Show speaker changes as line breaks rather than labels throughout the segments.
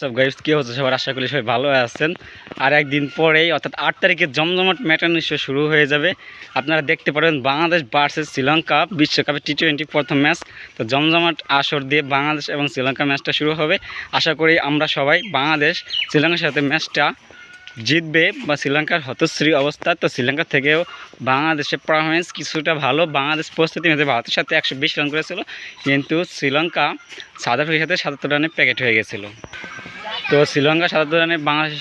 সব গাইস কি হচ্ছে সবার? আশা করি সবাই ভালো আছেন। আর একদিন পরেই, অর্থাৎ আট তারিখে জমজমাট ম্যাটার নিশ্চয় শুরু হয়ে যাবে। আপনারা দেখতে পারবেন বাংলাদেশ ভার্সেস শ্রীলঙ্কা বিশ্বকাপের টি টোয়েন্টি প্রথম ম্যাচ তো জমজমাট আসর দিয়ে বাংলাদেশ এবং শ্রীলঙ্কা ম্যাচটা শুরু হবে। আশা করি আমরা সবাই বাংলাদেশ, শ্রীলঙ্কার সাথে ম্যাচটা জিতবে বা শ্রীলঙ্কার হতশ্রী অবস্থা। তো শ্রীলঙ্কা থেকেও বাংলাদেশের পারফরমেন্স কিছুটা ভালো। বাংলাদেশ প্রস্তুতি মেতে ভারতের সাথে একশো বিশ রান করেছিল। কিন্তু শ্রীলঙ্কা সাউথ আফ্রিকার সাথে সাতাত্তর রানে প্যাকেট হয়ে গেছিল। তো শ্রীলঙ্কা সাতাত্তর রানে বাংলাদেশ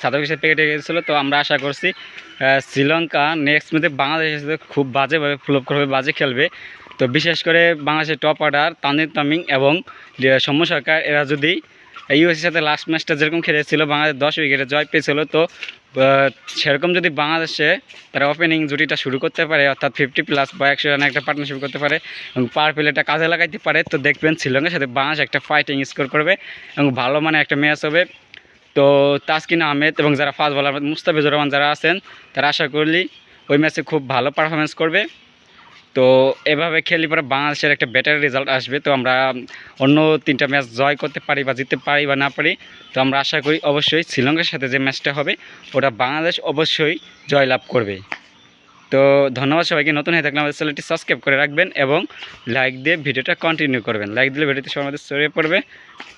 সাতাত্তর কিসের পেকেটে গেছিল, তো আমরা আশা করছি শ্রীলঙ্কা নেক্সট ম্যাচে বাংলাদেশের সাথে খুব বাজেভাবে ফ্লোপ বাজে খেলবে। তো বিশেষ করে বাংলাদেশের টপ অর্ডার তানির তামিং এবং সৌম্য সরকার, এরা যদি ইউএসের সাথে লাস্ট ম্যাচটা যেরকম খেলেছিল, বাংলাদেশ দশ উইকেটে জয় পেয়েছিল, তো সেরকম যদি বাংলাদেশে তারা ওপেনিং জুটিটা শুরু করতে পারে, অর্থাৎ ফিফটি প্লাস বা একশো রানে একটা পার্টনারশিপ করতে পারে, এবং পাওয়ার প্লেটা কাজে লাগাইতে পারে, তো দেখবেন শ্রীলঙ্কার সাথে বাংলাদেশ একটা ফাইটিং স্কোর করবে, এবং ভালো মানে একটা ম্যাচ হবে। তো, তাসকিন আহমেদ এবং যারা ফাস্ট বলার মুস্তাফিজুর রহমান যারা আছেন, তারা আশা করলি ওই ম্যাচে খুব ভালো পারফরমেন্স করবে। তো এভাবে খেললে পরে বাংলাদেশের একটা বেটার রেজাল্ট আসবে। তো আমরা অন্য তিনটা ম্যাচ জয় করতে পারি বা জিততে পারি বা না পারি, তো আমরা আশা করি অবশ্যই শ্রীলঙ্কার সাথে যে ম্যাচটা হবে, ওটা বাংলাদেশ অবশ্যই জয়লাভ করবে। তো ধন্যবাদ সবাইকে, নতুন হয়ে থাকলে আমাদের চ্যানেলটি সাবস্ক্রাইব করে রাখবেন এবং লাইক দিয়ে ভিডিওটা কন্টিনিউ করবেন। লাইক দিলে ভিডিওতে সবাই আমাদের ছড়িয়ে পড়বে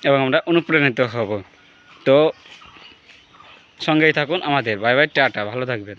এবং আমরা অনুপ্রাণিত হব। তো সঙ্গেই থাকুন আমাদের। বাই বাই টাটা, ভালো থাকবেন।